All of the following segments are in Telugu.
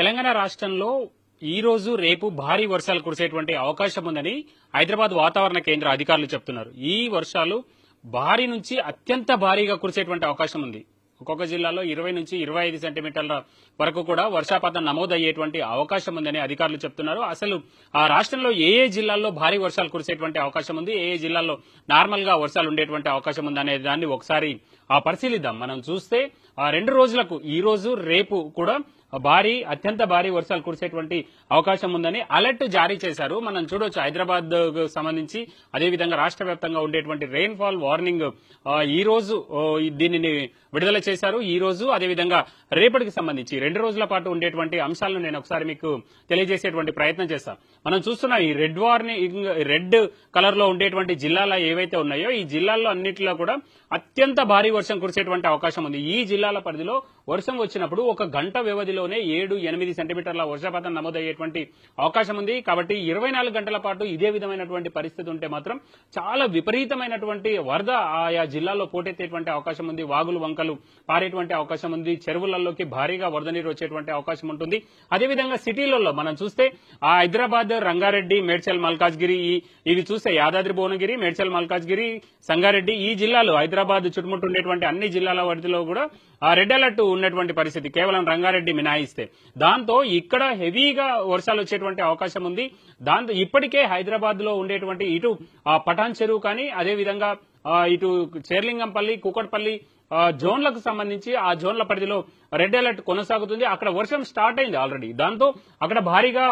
తెలంగాణ రాష్ట్రంలో ఈ రోజు రేపు భారీ వర్షాలు కురిసేటువంటి అవకాశం ఉందని హైదరాబాద్ వాతావరణ కేంద్ర అధికారులు చెప్తున్నారు. ఈ వర్షాలు భారీ నుంచి అత్యంత భారీగా కురిసేటువంటి అవకాశం ఉంది. ఒక్కొక్క జిల్లాలో ఇరవై నుంచి ఇరవై ఐదు సెంటీమీటర్ల వరకు కూడా వర్షాపాతం నమోదయ్యేటువంటి అవకాశం ఉందని అధికారులు చెప్తున్నారు. అసలు ఆ రాష్ట్రంలో ఏ ఏ జిల్లాల్లో భారీ వర్షాలు కురిసేటువంటి అవకాశం ఉంది? ఏ ఏ జిల్లాల్లో నార్మల్గా వర్షాలు ఉండేటువంటి అవకాశం ఉంది అనే దాన్ని ఒకసారి ఆ పరిశీలిద్దాం. మనం చూస్తే ఆ రెండు రోజులకు ఈ రోజు రేపు కూడా భారీ అత్యంత భారీ వర్షాలు కురిసేటువంటి అవకాశం ఉందని అలర్ట్ జారీ చేశారు. మనం చూడొచ్చు హైదరాబాద్ సంబంధించి అదేవిధంగా రాష్ట్ర వ్యాప్తంగా ఉండేటువంటి రెయిన్ ఫాల్ వార్నింగ్ ఈ రోజు దీనిని విడుదల చేశారు. ఈ రోజు అదేవిధంగా రేపటికి సంబంధించి రెండు రోజుల పాటు ఉండేటువంటి అంశాలను నేను ఒకసారి మీకు తెలియజేసేటువంటి ప్రయత్నం చేస్తాను మనం చూస్తున్న ఈ రెడ్ వార్నింగ్ రెడ్ కలర్లో ఉండేటువంటి జిల్లాల ఏవైతే ఉన్నాయో ఈ జిల్లాల్లో అన్నింటిలో కూడా అత్యంత భారీ వర్షం కురిసేటువంటి అవకాశం ఉంది. ఈ జిల్లాల పరిధిలో వర్షం వచ్చినప్పుడు ఒక గంట వ్యవధిలోనే ఏడు ఎనిమిది సెంటీమీటర్ల వర్షపాతం నమోదయ్యేటువంటి అవకాశం ఉంది. కాబట్టి ఇరవై నాలుగు గంటల పాటు ఇదే విధమైనటువంటి పరిస్థితి ఉంటే మాత్రం చాలా విపరీతమైనటువంటి వరద ఆయా జిల్లాల్లో పోటెత్తేటువంటి అవకాశం ఉంది. వాగులు వంకలు పారేటువంటి అవకాశం ఉంది. చెరువులలోకి భారీగా వరద నీరు వచ్చేటువంటి అవకాశం ఉంటుంది. అదేవిధంగా సిటీలలో మనం చూస్తే ఆ హైదరాబాద్ రంగారెడ్డి మేడ్చల్ మల్కాజ్గిరి ఇవి చూస్తే యాదాద్రి భువనగిరి మేడ్చల్ మల్కాజ్గిరి సంగారెడ్డి ఈ జిల్లాలు హైదరాబాద్ చుట్టుముట్టు ఉండేటువంటి అన్ని జిల్లాల పరిధిలో కూడా ఆ రెడ్ అలర్ట్ ఉన్నటువంటి పరిస్థితి కేవలం రంగారెడ్డి మినాయిస్తే. దాంతో ఇక్కడ హెవీగా వర్షాలు వచ్చేటువంటి అవకాశం ఉంది. దాంతో ఇప్పటికే హైదరాబాద్లో ఉండేటువంటి ఇటు పటాన్ చెరువు కానీ అదే విధంగా ఇటు చేర్లింగంపల్లి కుకట్పల్లి జోన్లకు సంబంధించి ఆ జోన్ల పరిధిలో రెడ్ అలర్ట్ కొనసాగుతుంది. అక్కడ వర్షం స్టార్ట్ అయింది ఆల్రెడీ. దాంతో అక్కడ భారీగా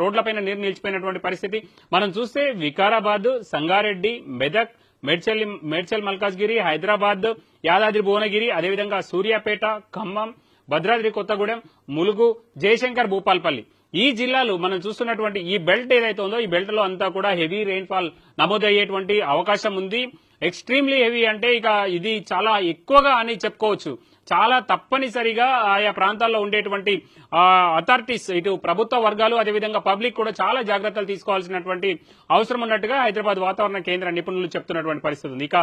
రోడ్లపైన నీరు నిలిచిపోయినటువంటి పరిస్థితి. మనం చూస్తే వికారాబాద్ సంగారెడ్డి మెదక్ మేడ్చల్ మేడ్చల్ మల్కాజ్గిరి హైదరాబాద్ యాదాద్రి భువనగిరి అదేవిధంగా సూర్యాపేట ఖమ్మం భద్రాద్రి కొత్తగూడెం ములుగు జయశంకర్ భూపాల్పల్లి. ఈ జిల్లాలు మనం చూస్తున్నటువంటి ఈ బెల్ట్ ఏదైతే ఉందో ఈ బెల్ట్లో అంతా కూడా హెవీ రెయిన్ఫాల్ నమోదయ్యేటువంటి అవకాశం ఉంది. ఎక్స్ట్రీమ్లీ హెవీ అంటే ఇక ఇది చాలా ఎక్కువగా అని చెప్పుకోవచ్చు. చాలా తప్పనిసరిగా ఆయా ప్రాంతాల్లో ఉండేటువంటి అథారిటీస్ ఇటు ప్రభుత్వ వర్గాలు అదేవిధంగా పబ్లిక్ కూడా చాలా జాగ్రత్తలు తీసుకోవాల్సినటువంటి అవసరం ఉన్నట్టుగా హైదరాబాద్ వాతావరణ కేంద్ర నిపుణులు చెప్తున్నటువంటి పరిస్థితి ఉంది. ఇక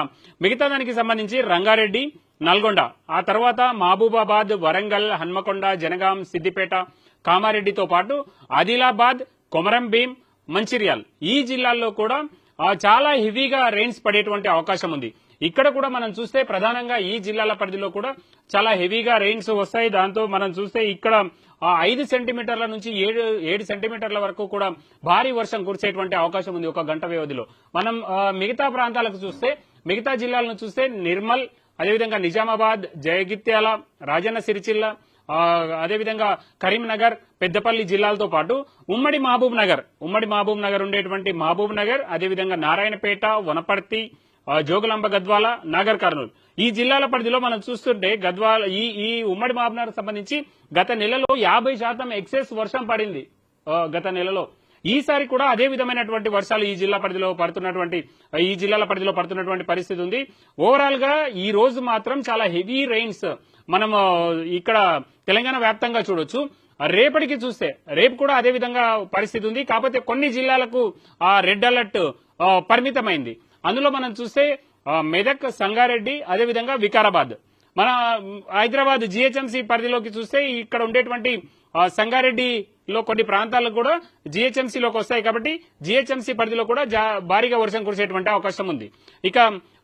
మిగతా దానికి సంబంధించి రంగారెడ్డి నల్గొండ. ఆ తర్వాత మహబూబాబాద్ వరంగల్ హన్మకొండ జనగాం సిద్దిపేట కామారెడ్డితో పాటు ఆదిలాబాద్ కొమరం భీం మంచిర్యాల్ ఈ జిల్లాల్లో కూడా చాలా హెవీగా రెయిన్స్ పడేటువంటి అవకాశం ఉంది. ఇక్కడ కూడా మనం చూస్తే ప్రధానంగా ఈ జిల్లాల పరిధిలో కూడా చాలా హెవీగా రెయిన్స్ వస్తాయి. దాంతో మనం చూస్తే ఇక్కడ ఐదు సెంటీమీటర్ల నుంచి ఏడు ఏడు సెంటీమీటర్ల వరకు కూడా భారీ వర్షం కురిసేటువంటి అవకాశం ఉంది ఒక గంట వ్యవధిలో. మనం మిగతా ప్రాంతాలకు చూస్తే మిగతా జిల్లాలను చూస్తే నిర్మల్ అదేవిధంగా నిజామాబాద్ జయగిత్యాల రాజన్న సిరిచిల్ల అదేవిధంగా కరీంనగర్ పెద్దపల్లి జిల్లాలతో పాటు ఉమ్మడి మహబూబ్ నగర్. ఉమ్మడి మహబూబ్ నగర్ ఉండేటువంటి మహబూబ్ నగర్ అదేవిధంగా నారాయణపేట వనపర్తి జోగులాంబ గద్వాల నాగర్ కర్నూలు. ఈ జిల్లాల పరిధిలో మనం చూస్తుంటే గద్వాల ఈ ఈ ఉమ్మడి మహబూబ్ నగర్ సంబంధించి గత నెలలో యాభై శాతం ఎక్సెస్ వర్షం పడింది. గత నెలలో. ఈసారి కూడా అదే విధమైనటువంటి వర్షాలు ఈ జిల్లా పరిధిలో పడుతున్నటువంటి ఈ జిల్లాల పరిధిలో పడుతున్నటువంటి పరిస్థితి ఉంది. ఓవరాల్గా ఈ రోజు మాత్రం చాలా హెవీ రెయిన్స్ మనం ఇక్కడ తెలంగాణ వ్యాప్తంగా చూడొచ్చు. రేపటికి చూస్తే రేపు కూడా అదే విధంగా పరిస్థితి ఉంది. కాకపోతే కొన్ని జిల్లాలకు ఆ రెడ్ అలర్ట్ పరిమితమైంది. అందులో మనం చూస్తే మెదక్ సంగారెడ్డి అదేవిధంగా వికారాబాద్. మన హైదరాబాద్ జిహెచ్ఎంసీ పరిధిలోకి చూస్తే ఇక్కడ ఉండేటువంటి సంగారెడ్డిలో కొన్ని ప్రాంతాలకు కూడా జిహెచ్ఎంసీలోకి వస్తాయి కాబట్టి జిహెచ్ఎంసీ పరిధిలో కూడా జా- భారీగా వర్షం కురిసేటువంటి అవకాశం ఉంది. ఇక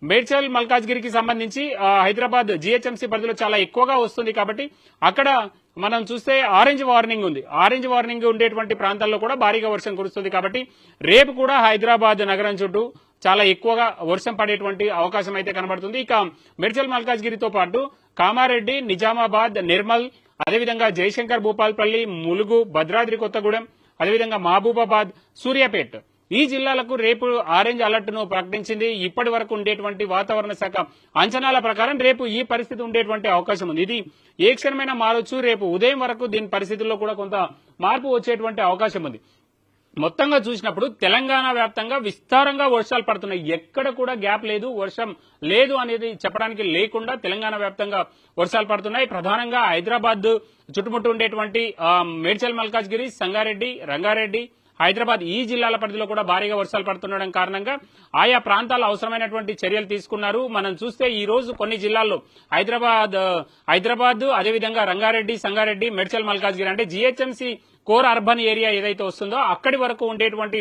మేడ్చల్ మల్కాజ్గిరికి సంబంధించి హైదరాబాద్ జిహెచ్ఎంసీ పరిధిలో చాలా ఎక్కువగా వస్తుంది కాబట్టి అక్కడ మనం చూస్తే ఆరెంజ్ వార్నింగ్ ఉంది. ఆరెంజ్ వార్నింగ్ ఉండేటువంటి ప్రాంతాల్లో కూడా భారీగా వర్షం కురుస్తుంది కాబట్టి రేపు కూడా హైదరాబాద్ నగరం చుట్టూ చాలా ఎక్కువగా వర్షం పడేటువంటి అవకాశం అయితే కనబడుతుంది. ఇక మిర్జల్ మల్కాజ్గిరితో పాటు కామారెడ్డి నిజామాబాద్ నిర్మల్ అదేవిధంగా జయశంకర్ భూపాల్పల్లి ములుగు భద్రాద్రి కొత్తగూడెం అదేవిధంగా మహబూబాబాద్ సూర్యాపేట్. ఈ జిల్లాలకు రేపు ఆరెంజ్ అలర్ట్ను ప్రకటించింది. ఇప్పటి వరకు ఉండేటువంటి వాతావరణ శాఖ అంచనాల ప్రకారం రేపు ఈ పరిస్థితి ఉండేటువంటి అవకాశం ఉంది. ఇది ఏ క్షణమైనా మారొచ్చు. రేపు ఉదయం వరకు దీని పరిస్థితుల్లో కూడా కొంత మార్పు వచ్చేటువంటి అవకాశం ఉంది. మొత్తంగా చూసినప్పుడు తెలంగాణ వ్యాప్తంగా విస్తారంగా వర్షాలు పడుతున్నాయి. ఎక్కడ కూడా గ్యాప్ లేదు వర్షం లేదు అనేది చెప్పడానికి లేకుండా తెలంగాణ వ్యాప్తంగా వర్షాలు పడుతున్నాయి. ప్రధానంగా హైదరాబాద్ చుట్టుముట్టు ఉండేటువంటి మేడ్చల్ మల్కాజ్గిరి సంగారెడ్డి రంగారెడ్డి హైదరాబాద్ ఈ జిల్లాల పరిధిలో కూడా భారీగా వర్షాలు పడుతుండడం కారణంగా ఆయా ప్రాంతాల్లో అవసరమైనటువంటి చర్యలు తీసుకున్నారు. మనం చూస్తే ఈ రోజు కొన్ని జిల్లాల్లో హైదరాబాద్ హైదరాబాద్ అదేవిధంగా రంగారెడ్డి సంగారెడ్డి మెడ్చల్ మల్కాజ్గిరి అంటే జీహెచ్ఎంసీ కోర్ అర్బన్ ఏరియా ఏదైతే వస్తుందో అక్కడి వరకు ఉండేటువంటి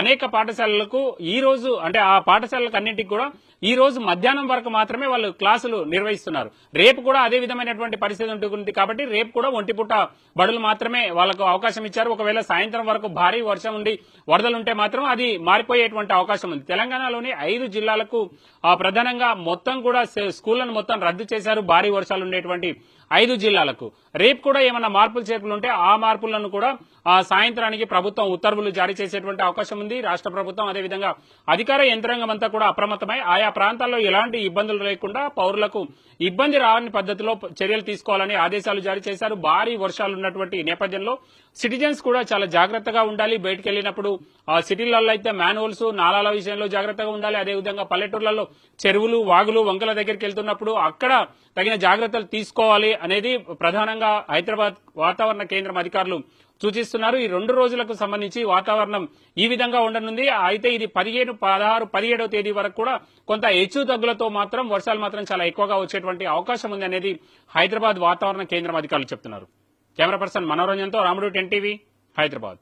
అనేక పాఠశాలలకు ఈ రోజు అంటే ఆ పాఠశాలలకు అన్నింటికి కూడా ఈ రోజు మధ్యాహ్నం వరకు మాత్రమే వాళ్ళు క్లాసులు నిర్వహిస్తున్నారు. రేపు కూడా అదే విధమైనటువంటి పరిస్థితి ఉంటుంది కాబట్టి రేపు కూడా ఒంటిపుట్ట బడులు మాత్రమే వాళ్ళకు అవకాశం ఇచ్చారు. ఒకవేళ సాయంత్రం వరకు భారీ వర్షం ఉండి వరదలు ఉంటే మాత్రం అది మారిపోయేటువంటి అవకాశం ఉంది. తెలంగాణలోని ఐదు జిల్లాలకు ప్రధానంగా మొత్తం కూడా స్కూళ్ళను మొత్తం రద్దు చేశారు. భారీ వర్షాలు ఉండేటువంటి ఐదు జిల్లాలకు. రేపు కూడా ఏమైనా మార్పులు చేర్పులు ఉంటే ఆ మార్పులను కూడా సాయంత్రానికి ప్రభుత్వం ఉత్తర్వులు జారీ చేసేటువంటి అవకాశం ఉంది. రాష్ట్ర ప్రభుత్వం అదేవిధంగా అధికార యంత్రాంగం అంతా కూడా అప్రమత్తమై ఆయా ప్రాంతాల్లో ఎలాంటి ఇబ్బందులు లేకుండా పౌరులకు ఇబ్బంది రాని పద్ధతిలో చర్యలు తీసుకోవాలని ఆదేశాలు జారీ చేశారు. భారీ వర్షాలు ఉన్నటువంటి నేపథ్యంలో సిటిజన్స్ కూడా చాలా జాగ్రత్తగా ఉండాలి. బయటకు వెళ్ళినప్పుడు ఆ సిటీలలో అయితే మాన్యువల్స్ నాలాల విషయంలో జాగ్రత్తగా ఉండాలి. అదేవిధంగా పల్లెటూర్లలో చెరువులు వాగులు వంకల దగ్గరికి వెళ్తున్నప్పుడు అక్కడ తగిన జాగ్రత్తలు తీసుకోవాలి అనేది ప్రధానంగా హైదరాబాద్ వాతావరణ కేంద్రం అధికారులు సూచిస్తున్నారు. ఈ రెండు రోజులకు సంబంధించి వాతావరణం ఈ విధంగా ఉండనుంది. అయితే ఇది పదిహేను పదహారు పదిహేడవ తేదీ వరకు కూడా కొంత హెచ్చు తగ్గులతో మాత్రం వర్షాలు మాత్రం చాలా ఎక్కువగా వచ్చేటువంటి అవకాశం ఉంది అనేది హైదరాబాద్ వాతావరణ కేంద్రం అధికారులు చెప్తున్నారు. కెమెరా పర్సన్ మనోరంజన్తో రాముడు టెన్ టీవీ హైదరాబాద్.